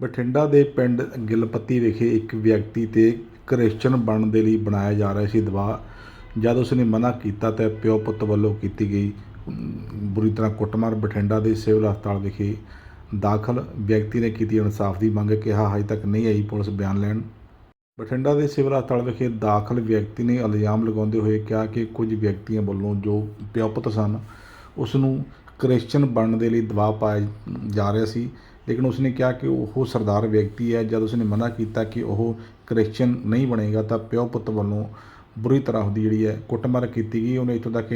ਬਠਿੰਡਾ ਦੇ ਪਿੰਡ ਗਿਲਪੱਤੀ ਵਿਖੇ ਇੱਕ ਵਿਅਕਤੀ ਤੇ ਕ੍ਰਿਸਚਨ ਬਣਨ ਦੇ ਲਈ ਬਣਾਇਆ ਜਾ ਰਿਹਾ ਸੀ ਦਬਾਅ। ਜਦ ਉਸਨੇ ਮਨਾ ਕੀਤਾ ਤਾਂ ਪਿਓ ਪੁੱਤ ਵੱਲੋਂ ਕੀਤੀ ਗਈ ਬੁਰੀ ਤਰ੍ਹਾਂ ਕੁੱਟਮਾਰ ਬਠਿੰਡਾ ਦੇ ਸਿਵਲ ਹਸਪਤਾਲ ਵਿਖੇ ਦਾਖਲ। ਵਿਅਕਤੀ ਨੇ ਕੀਤੀ ਇਨਸਾਫ ਦੀ ਮੰਗ, ਕਿਹਾ, ਹਜੇ ਤੱਕ ਨਹੀਂ ਆਈ ਪੁਲਿਸ ਬਿਆਨ ਲੈਣ। ਬਠਿੰਡਾ ਦੇ ਸਿਵਲ ਹਸਪਤਾਲ ਵਿਖੇ ਦਾਖਲ ਵਿਅਕਤੀ ਨੇ ਇਲਜ਼ਾਮ ਲਗਾਉਂਦੇ ਹੋਏ ਕਿਹਾ ਕਿ ਕੁਝ ਵਿਅਕਤੀਆਂ ਵੱਲੋਂ ਜੋ ਪਿਓ ਪੁੱਤ ਸਨ ਉਸ ਨੂੰ ਕ੍ਰਿਸਚਨ ਬਣਨ ਦੇ ਲਈ ਦਬਾਅ ਪਾਇਆ ਜਾ ਰਿਹਾ ਸੀ। ਲੇਕਿਨ ਉਸਨੇ ਕਿਹਾ ਕਿ ਉਹ ਸਰਦਾਰ ਵਿਅਕਤੀ ਹੈ। ਜਦ ਉਸਨੇ ਮਨਾ ਕੀਤਾ ਕਿ ਉਹ ਕ੍ਰਿਸਚਨ ਨਹੀਂ ਬਣੇਗਾ, ਤਾਂ ਪਿਓ ਪੁੱਤ ਵੱਲੋਂ ਬੁਰੀ ਤਰ੍ਹਾਂ ਉਹਦੀ ਜਿਹੜੀ ਹੈ ਕੁੱਟਮਾਰ ਕੀਤੀ ਗਈ। ਉਹਨੇ ਇੱਥੋਂ ਤੱਕ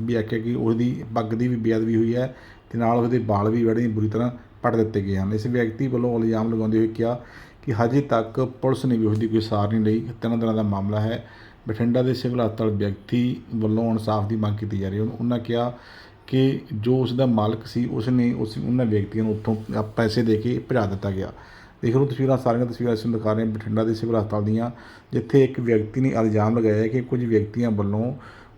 ਵੀ ਆਖਿਆ ਕਿ ਉਹਦੀ ਪੱਗ ਦੀ ਵੀ ਬੇਅਦਬੀ ਹੋਈ ਹੈ ਤੇ ਨਾਲ ਉਹਦੇ ਵਾਲ ਵੀ ਬੜੇ ਬੁਰੀ ਤਰ੍ਹਾਂ ਪੱਟ ਦਿੱਤੇ ਗਏ ਹਨ। ਇਸ ਵਿਅਕਤੀ ਵੱਲੋਂ ਇਲਜ਼ਾਮ ਲਗਾਉਂਦੇ ਹੋਏ ਕਿਹਾ ਕਿ ਹਜੇ ਤੱਕ ਪੁਲਿਸ ਨੇ ਵੀ ਉਹਦੀ ਕੋਈ ਸਾਰ ਨਹੀਂ ਲਈ। ਤਿੰਨ ਦਿਨਾਂ ਦਾ ਮਾਮਲਾ ਹੈ। ਬਠਿੰਡਾ ਦੇ ਸਿਵਲ ਹਸਪਤਾਲ ਵਿਅਕਤੀ ਵੱਲੋਂ ਇਨਸਾਫ ਦੀ ਮੰਗ ਕੀਤੀ ਜਾ ਰਹੀ ਹੈ। ਉਹਨਾਂ ਕਿਹਾ ਕਿ ਜੋ ਉਸ ਦਾ ਮਾਲਕ ਸੀ ਉਸ ਨੇ ਉਸ ਉਹਨਾਂ ਵਿਅਕਤੀਆਂ ਨੂੰ ਉੱਥੋਂ ਪੈਸੇ ਦੇ ਕੇ ਭਜਾ ਦਿੱਤਾ ਗਿਆ। ਦੇਖ ਲਓ ਤਸਵੀਰਾਂ, ਸਾਰੀਆਂ ਤਸਵੀਰਾਂ ਅਸੀਂ ਦਿਖਾ ਰਹੇ ਹਾਂ ਬਠਿੰਡਾ ਦੇ ਸਿਵਲ ਹਸਪਤਾਲ ਦੀਆਂ, ਜਿੱਥੇ ਇੱਕ ਵਿਅਕਤੀ ਨੇ ਇਲਜ਼ਾਮ ਲਗਾਇਆ ਕਿ ਕੁਝ ਵਿਅਕਤੀਆਂ ਵੱਲੋਂ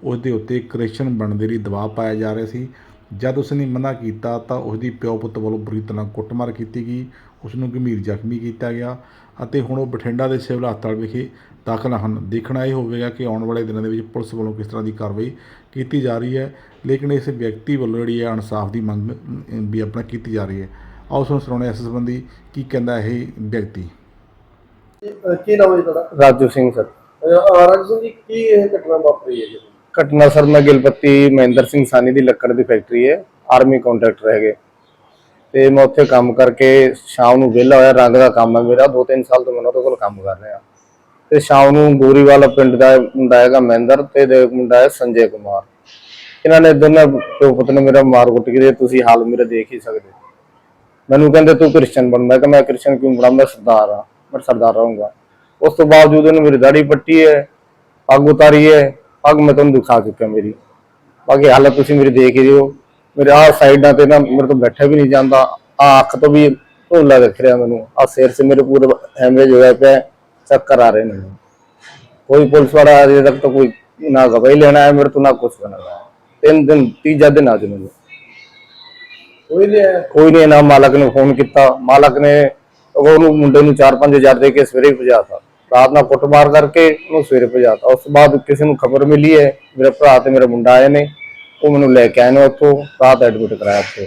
ਉਸ ਦੇ ਉੱਤੇ ਕ੍ਰਿਸ਼ਨ ਬਣਨ ਦੇ ਲਈ ਦਬਾਅ ਪਾਇਆ ਜਾ ਰਿਹਾ ਸੀ। ਜਦ ਉਸ ਨੇ ਮਨਾ ਕੀਤਾ ਤਾਂ ਉਸ ਦੀ ਪਿਓ ਪੁੱਤ ਵੱਲੋਂ ਬੁਰੀ ਤਰ੍ਹਾਂ ਕੁੱਟਮਾਰ ਕੀਤੀ ਗਈ ਉਸ ਨੂੰ ਗੰਭੀਰ ਜ਼ਖਮੀ ਕੀਤਾ ਗਿਆ ਅਤੇ ਹੁਣ ਉਹ ਬਠਿੰਡਾ ਦੇ ਸਿਵਲ ਹਸਪਤਾਲ ਵਿਖੇ ਦਾਖਲ ਹਨ। ਦੇਖਣਾ ਇਹ ਹੋਵੇਗਾ ਕਿ ਆਉਣ ਵਾਲੇ ਦਿਨਾਂ ਦੇ ਵਿੱਚ ਪੁਲਿਸ ਵੱਲੋਂ ਕਿਸ ਤਰ੍ਹਾਂ ਦੀ ਕਾਰਵਾਈ ਕੀਤੀ ਜਾ ਰਹੀ ਹੈ ਲੇਕਿਨ ਇਸ ਵਿਅਕਤੀ ਵੱਲੋਂ ਜਿਹੜੀ ਹੈ ਇਨਸਾਫ ਦੀ ਮੰਗ ਵੀ ਆਪਣਾ ਕੀਤੀ ਜਾ ਰਹੀ ਹੈ। ਆਓ ਤੁਹਾਨੂੰ ਸੁਣਾਉਂਦੇ ਹਾਂ ਇਸ ਸੰਬੰਧੀ ਕੀ ਕਹਿੰਦਾ ਇਹ ਵਿਅਕਤੀ। ਕੀ ਨਾਮ ਹੈ ਤੁਹਾਡਾ? ਰਾਜੂ ਸਿੰਘ ਸਰ। ਰਾਜ ਸਿੰਘ ਜੀ ਕੀ ਇਹ ਘਟਨਾ ਵਾਪਰੀ ਹੈ ਜੀ? ਘਟਨਾ ਸਰ, ਮੈਂ ਗਿਲਪੱਤੀ ਮਹਿੰਦਰ ਸਿੰਘ ਸਾਨੀ ਦੀ ਲੱਕੜ ਦੀ ਫੈਕਟਰੀ ਹੈ। ਆਰਮੀ ਕੰਟਰੈਕਟਰ ਹੈਗੇ। ਤੇ ਮੈਂ ਉੱਥੇ ਕੰਮ ਕਰਕੇ ਸ਼ਾਮ ਨੂੰ ਵਿਹਲਾ ਹੋਇਆ। ਰੰਗ ਦਾ ਕੰਮ ਹੈ ਮੇਰਾ। 2-3 ਸਾਲ ਤੋਂ ਮੈਂ ਉਹਦੇ ਕੋਲ ਕੰਮ ਕਰ ਰਿਹਾ। ਤੇ ਸ਼ਾਮ ਨੂੰ ਗੋਰੀਵਾਲਾ ਪਿੰਡ ਦਾ ਮੁੰਡਾ ਹੈਗਾ ਮਹਿੰਦਰ ਤੇ ਦੇ ਮੁੰਡਾ ਹੈ ਸੰਜੇ ਕੁਮਾਰ। ਇਹਨਾਂ ਨੇ ਦੋਨਾਂ ਪਿਓ ਪੁੱਤ ਨੇ ਮੇਰਾ ਮਾਰ ਕੁੱਟ ਕੇ ਤੇ ਤੁਸੀਂ ਹਾਲ ਮੇਰਾ ਦੇਖ ਹੀ ਸਕਦੇ ਮੈਨੂੰ ਕਹਿੰਦੇ, ਤੂੰ ਕ੍ਰਿਸਚਨ ਬਣ। ਮੈਂ ਕਿਹਾ, ਮੈਂ ਕ੍ਰਿਸਚਨ ਕਿਉਂ ਬਣਾ? ਮੈਂ ਸਰਦਾਰ ਆ ਮੈਂ ਸਰਦਾਰ ਰਹੂੰਗਾ। ਉਸ ਤੋਂ ਬਾਵਜੂਦ ਉਹਨੇ ਮੇਰੀ ਦਾੜੀ ਪੱਟੀ ਹੈ। ਪੱਗ ਉਤਾਰੀ ਹੈ। ਪੱਗ ਮੈਂ ਤੁਹਾਨੂੰ ਦਿਖਾ ਚੁੱਕਿਆ ਮੇਰੀ। ਬਾਕੀ ਹਾਲਤ ਤੁਸੀਂ ਮੇਰੀ ਦੇਖ ਹੀ ਰਹੇ ਹੋ ਮੇਰੇ ਆਹ ਸਾਈਡਾਂ ਤੇ ਨਾ ਮੇਰੇ ਤੋਂ ਬੈਠਾ ਵੀ ਨਹੀਂ ਜਾਂਦਾ। ਆ ਅੱਖ ਤੋਂ ਵੀ ਢੋਲਾ ਦਿਖ ਰਿਹਾ ਮੈਨੂੰ। ਆ ਸਿਰ ਸੇ ਮੇਰੇ ਪੂਰੇ ਹੈਮਰੇਜ ਹੋਇਆ ਪਿਆ ਚੱਕਰ ਆ ਰਹੇ ਨੇ। ਕੋਈ ਪੁਲਿਸ ਵਾਲਾ ਅਜੇ ਤੱਕ ਤਾਂ ਕੋਈ ਨਾ ਗਵਾਹੀ ਲੈਣਾ ਹੈ ਮੇਰੇ ਤੋਂ ਨਾ ਕੁਝ ਕਰਨਾ ਹੈ। ਤਿੰਨ ਦਿਨ ਤੀਜਾ ਦਿਨ ਅੱਜ ਮੈਨੂੰ ਕੋਈ ਨਹੀਂ ਕੋਈ ਨਹੀਂ ਨਾ ਮਾਲਕ ਨੇ ਫੋਨ ਕੀਤਾ। ਮਾਲਕ ਨੇ ਉਹਨੂੰ ਮੁੰਡੇ ਨੂੰ 4-5000 ਦੇ ਕੇ ਸਵੇਰੇ ਹੀ ਭਜਾਤਾ ਰਾਤ ਨਾਲ ਕੁੱਟਮਾਰ ਕਰਕੇ ਉਹਨੂੰ ਸਵੇਰੇ ਭਜਾਤਾ। ਉਸ ਤੋਂ ਬਾਅਦ ਕਿਸੇ ਨੂੰ ਖਬਰ ਮਿਲੀ ਹੈ, ਮੇਰੇ ਭਰਾ ਤੇ ਮੇਰਾ ਮੁੰਡਾ ਆਏ ਨੇ, ਉਹ ਮੈਨੂੰ ਲੈ ਕੇ ਆਏ ਨੇ ਉੱਥੋਂ, ਰਾਤ ਐਡਮਿਟ ਕਰਾਇਆ ਉੱਥੇ।